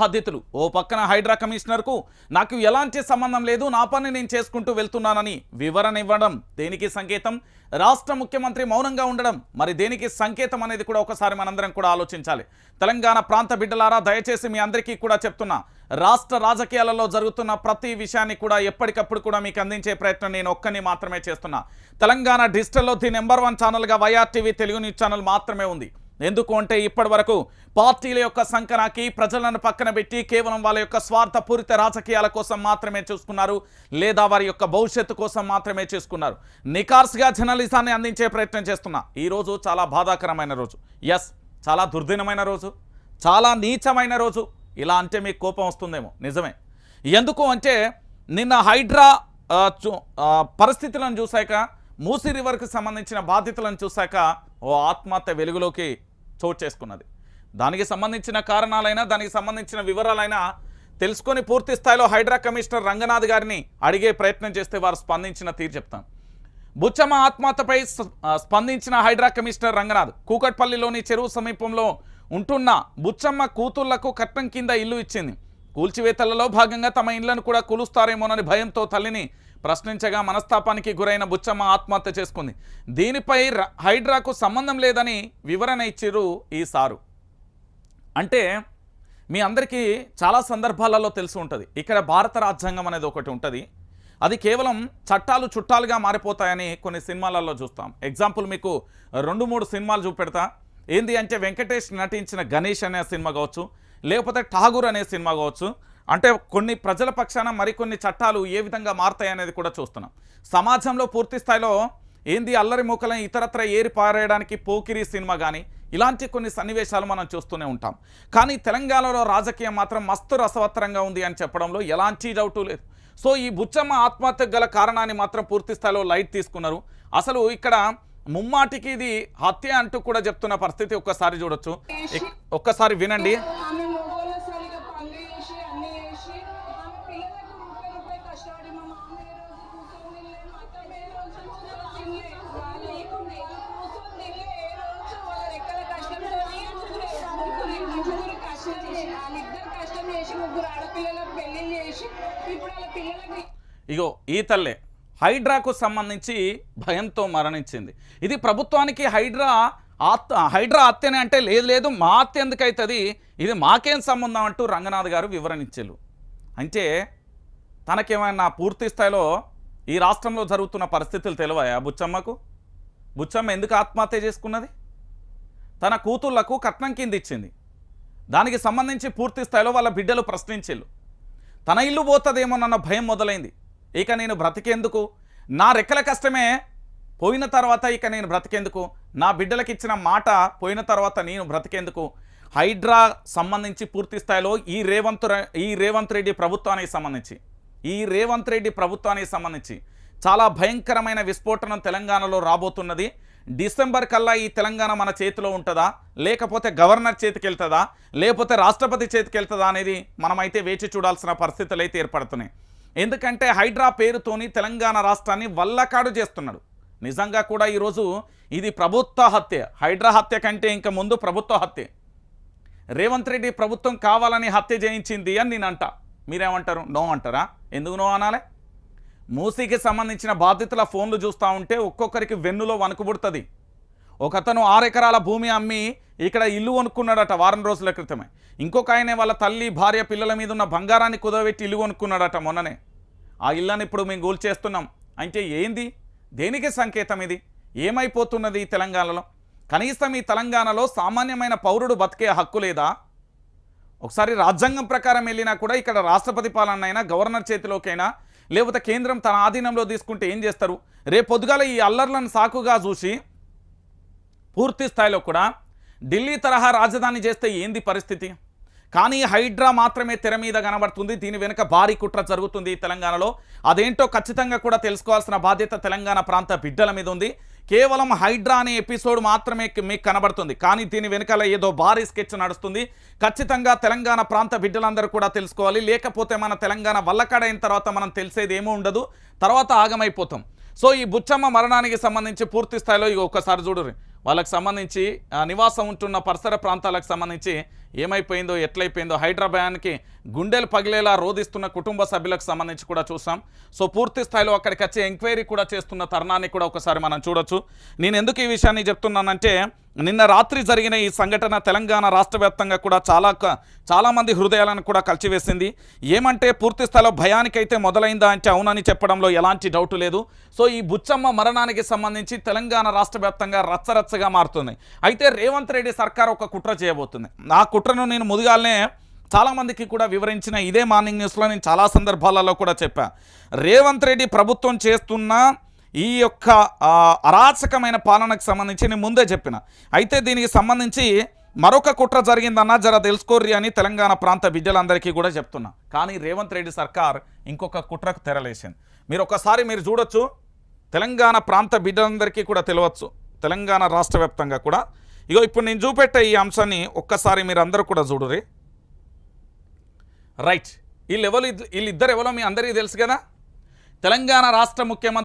బాధ్యతలు. ఓ పక్కన హైడ్రా కమిషనర్కు నాకు ఎలాంటి సంబంధం లేదు నా పని నేను చేసుకుంటూ వెళ్తున్నానని వివరణ ఇవ్వడం దేనికి సంకేతం? రాష్ట్ర ముఖ్యమంత్రి మౌనంగా ఉండడం మరి దేనికి సంకేతం అనేది కూడా ఒకసారి మనందరం కూడా ఆలోచించాలి. తెలంగాణ ప్రాంత బిడ్డలారా దయచేసి మీ అందరికీ కూడా చెప్తున్నా రాష్ట్ర రాజకీయాలలో జరుగుతున్న ప్రతి విషయాన్ని కూడా ఎప్పటికప్పుడు కూడా మీకు అందించే ప్రయత్నం నేను ఒక్కని మాత్రమే చేస్తున్నా. తెలంగాణ డిజిటల్లో ది నెంబర్ వన్ ఛానల్గా వైఆర్టీవీ తెలుగు న్యూస్ ఛానల్ మాత్రమే ఉంది. ఎందుకు అంటే ఇప్పటి వరకు పార్టీల యొక్క సంకనాకి ప్రజలను పక్కన పెట్టి కేవలం వాళ్ళ యొక్క స్వార్థపూరిత రాజకీయాల కోసం మాత్రమే చూసుకున్నారు లేదా వారి యొక్క భవిష్యత్తు కోసం మాత్రమే చేసుకున్నారు. నికార్స్గా జర్నలిజాన్ని అందించే ప్రయత్నం చేస్తున్నా. ఈరోజు చాలా బాధాకరమైన రోజు. ఎస్ చాలా దుర్దినమైన రోజు. చాలా నీచమైన రోజు. ఇలా అంటే మీకు కోపం వస్తుందేమో. నిజమే. ఎందుకు అంటే నిన్న హైడ్రా చూ- పరిస్థితులను చూశాక మూసీ రివర్కి సంబంధించిన బాధ్యతలను చూశాక ఓ ఆత్మహత్య వెలుగులోకి చోటు చేసుకున్నది. దానికి సంబంధించిన కారణాలైనా దానికి సంబంధించిన వివరాలైనా తెలుసుకొని పూర్తి స్థాయిలో హైడ్రా కమిషనర్ రంగనాథ్ గారిని అడిగే ప్రయత్నం చేస్తే వారు స్పందించిన తీరు చెప్తాను బుచ్చమ్మ ఆత్మహత్యపై స్ప- స్పందించిన హైడ్రా కమిషనర్ రంగనాథ్ కూకట్పల్లిలోని చెరువు సమీపంలో ఉంటున్న బుచ్చమ్మ కూతుళ్ళకు కట్నం కింద ఇల్లు ఇచ్చింది. కూల్చివేతలలో భాగంగా తమ ఇళ్ళను కూడా కూలుస్తారేమోనని భయంతో తల్లిని ప్రశ్నించగా మనస్తాపానికి గురైన బుచ్చమ్మ ఆత్మహత్య చేసుకుంది. దీనిపై హైడ్రాకు సంబంధం లేదని వివరణ ఇచ్చిరు ఈ సారు. అంటే మీ అందరికీ చాలా సందర్భాలలో తెలిసి ఉంటుంది. ఇక్కడ భారత రాజ్యాంగం అనేది ఒకటి ఉంటుంది. అది కేవలం చట్టాలు చుట్టాలుగా మారిపోతాయని కొన్ని సినిమాలలో చూస్తాం. ఎగ్జాంపుల్ మీకు రెండు మూడు సినిమాలు చూపెడతా. ఏంది అంటే వెంకటేష్ నటించిన గణేష్ అనే సినిమా కావచ్చు లేకపోతే ఠాగూర్ అనే సినిమా కావచ్చు. అంటే కొన్ని ప్రజల పక్షాన మరికొన్ని చట్టాలు ఏ విధంగా మారుతాయి అనేది కూడా చూస్తున్నాం. సమాజంలో పూర్తి స్థాయిలో ఏంది అల్లరి మూకలని ఇతరత్ర ఏరి పారేయడానికి పోకిరి సినిమా కానీ ఇలాంటి కొన్ని సన్నివేశాలు మనం చూస్తూనే ఉంటాం. కానీ తెలంగాణలో రాజకీయం మాత్రం మస్తు రసవత్తరంగా ఉంది అని చెప్పడంలో ఎలాంటి డౌటు లేదు. సో ఈ బుచ్చమ్మ ఆత్మహత్యకు గల కారణాన్ని మాత్రం పూర్తి స్థాయిలో లైట్ తీసుకున్నారు. అసలు ఇక్కడ ముమ్మాటికి ఇది హత్య అంటూ కూడా చెప్తున్న పరిస్థితి ఒక్కసారి చూడొచ్చు. ఒక్కసారి వినండి. చేసి ఇప్పుడు వాళ్ళ ఇగో ఈ తల్లే హైడ్రాకు సంబంధించి భయంతో మరణించింది. ఇది ప్రభుత్వానికి హైడ్రా ఆత్ హైడ్రా హత్యనే అంటే లేదు లేదు మా హత్య ఎందుకైతుంది? ఇది మాకేం సంబంధం అంటూ రంగనాథ్ గారు వివరణ ఇచ్చారు అంటే తనకేమైనా పూర్తి స్థాయిలో ఈ రాష్ట్రంలో జరుగుతున్న పరిస్థితులు తెలివాయా బుచ్చమ్మకు? బుచ్చమ్మ ఎందుకు ఆత్మహత్య చేసుకున్నది? తన కూతుళ్ళకు కట్నం కింద ఇచ్చింది. దానికి సంబంధించి పూర్తి స్థాయిలో వాళ్ళ బిడ్డలు ప్రశ్నించారు తన ఇల్లు పోతుందేమోనన్న భయం మొదలైంది. ఇక నేను బ్రతికేందుకు? నా రెక్కల కష్టమే పోయిన తర్వాత ఇక నేను బ్రతికేందుకు? నా బిడ్డలకు ఇచ్చిన మాట పోయిన తర్వాత నేను బ్రతికేందుకు? హైడ్రా సంబంధించి పూర్తి స్థాయిలో ఈ రేవంత్ ఈ రేవంత్ రెడ్డి ప్రభుత్వానికి సంబంధించి ఈ రేవంత్ రెడ్డి ప్రభుత్వానికి సంబంధించి చాలా భయంకరమైన విస్ఫోటనం తెలంగాణలో రాబోతున్నది. డిసెంబర్ కల్లా ఈ తెలంగాణ మన చేతిలో ఉంటుందా? లేకపోతే గవర్నర్ చేతికి వెళ్తుందా లేకపోతే రాష్ట్రపతి చేతికి వెళ్తుందా అనేది మనమైతే వేచి చూడాల్సిన పరిస్థితులు అయితే ఏర్పడుతున్నాయి. ఎందుకంటే హైడ్రా పేరుతోని తెలంగాణ రాష్ట్రాన్ని వల్లకాడు చేస్తున్నాడు. నిజంగా కూడా ఈరోజు ఇది ప్రభుత్వ హత్య. హైడ్రా హత్య కంటే ఇంకా ముందు ప్రభుత్వ హత్య. రేవంత్ రెడ్డి ప్రభుత్వం కావాలని హత్య చేయించింది అని నేను అంట. మీరేమంటారు? నో అంటారా? ఎందుకు నో అనాలే? మూసీకి సంబంధించిన బాధితుల ఫోన్లు చూస్తూ ఉంటే ఒక్కొక్కరికి వెన్నులో వణుకుబుడుతుంది ఒకతను ఆరు ఎకరాల భూమి అమ్మి ఇక్కడ ఇల్లు కొనుక్కున్నాడట వారం రోజుల క్రితమే. ఇంకొక ఆయన వాళ్ళ తల్లి భార్య పిల్లల మీద ఉన్న బంగారాన్ని కుదవబెట్టి ఇల్లు కొనుక్కున్నాడట మొన్ననే. ఆ ఇల్లని ఇప్పుడు మేము గోల్ చేస్తున్నాం. అంటే ఏంది? దేనికి సంకేతం ఇది? ఏమైపోతున్నది ఈ తెలంగాణలో? కనీసం ఈ తెలంగాణలో సామాన్యమైన పౌరుడు బతికే హక్కు లేదా? ఒకసారి రాజ్యాంగం ప్రకారం వెళ్ళినా కూడా ఇక్కడ రాష్ట్రపతి పాలన అయినా గవర్నర్ చేతిలోకైనా లేకపోతే కేంద్రం తన ఆధీనంలో తీసుకుంటే ఏం చేస్తారు? రేపు పొద్దుగాల ఈ అల్లర్లను సాకుగా చూసి పూర్తి స్థాయిలో కూడా ఢిల్లీ తరహా రాజధాని చేస్తే ఏంది పరిస్థితి? కానీ హైడ్రా మాత్రమే తెర మీద కనబడుతుంది. దీని వెనుక భారీ కుట్ర జరుగుతుంది తెలంగాణలో. అదేంటో ఖచ్చితంగా కూడా తెలుసుకోవాల్సిన బాధ్యత తెలంగాణ ప్రాంత బిడ్డల మీద ఉంది. కేవలం హైడ్రా అనే ఎపిసోడ్ మాత్రమే మీకు కనబడుతుంది. కానీ దీని వెనుకల ఏదో భారీ స్కెచ్ నడుస్తుంది. ఖచ్చితంగా తెలంగాణ ప్రాంత బిడ్డలందరూ కూడా తెలుసుకోవాలి. లేకపోతే మన తెలంగాణ వల్లకాడైన తర్వాత మనం తెలిసేది ఏమీ ఉండదు. తర్వాత ఆగమైపోతాం. సో ఈ బుచ్చమ్మ మరణానికి సంబంధించి పూర్తి స్థాయిలో ఇక ఒక్కసారి చూడరు వాళ్ళకి సంబంధించి నివాసం ఉంటున్న పరిసర ప్రాంతాలకు సంబంధించి ఏమైపోయిందో ఎట్లయిపోయిందో హైదరాబాద్కి గుండెలు పగిలేలా రోధిస్తున్న కుటుంబ సభ్యులకు సంబంధించి కూడా చూసాం. సో పూర్తి స్థాయిలో అక్కడికి వచ్చే ఎంక్వైరీ కూడా చేస్తున్న తరుణాన్ని కూడా ఒకసారి మనం చూడొచ్చు. నేను ఎందుకు ఈ విషయాన్ని చెప్తున్నానంటే నిన్న రాత్రి జరిగిన ఈ సంఘటన తెలంగాణ రాష్ట్ర వ్యాప్తంగా కూడా చాలా క- చాలామంది హృదయాలను కూడా కలిచివేసింది. ఏమంటే పూర్తి స్థాయిలో భయానికైతే మొదలైందా అంటే అవునని చెప్పడంలో ఎలాంటి డౌట్ లేదు. సో ఈ బుచ్చమ్మ మరణానికి సంబంధించి తెలంగాణ రాష్ట్ర వ్యాప్తంగా రచ్చరచ్చగా మారుతుంది. అయితే రేవంత్ రెడ్డి సర్కార్ ఒక కుట్ర చేయబోతుంది. ఆ కుట్రను నేను ముదిగాలనే చాలామందికి కూడా వివరించిన ఇదే మార్నింగ్ న్యూస్లో నేను చాలా సందర్భాలలో కూడా చెప్పాను రేవంత్ రెడ్డి ప్రభుత్వం చేస్తున్న ఈ యొక్క అరాచకమైన పాలనకు సంబంధించి నేను ముందే చెప్పిన. అయితే దీనికి సంబంధించి మరొక కుట్ర జరిగిందన్న జర తెలుసుకోర్రి అని తెలంగాణ ప్రాంత బిడ్డలందరికీ కూడా చెప్తున్నా. కానీ రేవంత్ రెడ్డి సర్కార్ ఇంకొక కుట్రకు తెరలేసింది. మీరు ఒకసారి మీరు చూడొచ్చు. తెలంగాణ ప్రాంత బిడ్డలందరికీ కూడా తెలియవచ్చు తెలంగాణ రాష్ట్ర వ్యాప్తంగా కూడా. ఇగో ఇప్పుడు నేను చూపెట్టే ఈ అంశాన్ని ఒక్కసారి మీరు అందరూ కూడా చూడరి రైట్. వీళ్ళు ఎవరు వీళ్ళిద్దరు ఎవరో మీ అందరికీ తెలుసు కదా? తెలంగాణ రాష్ట్ర ముఖ్యమంత్రి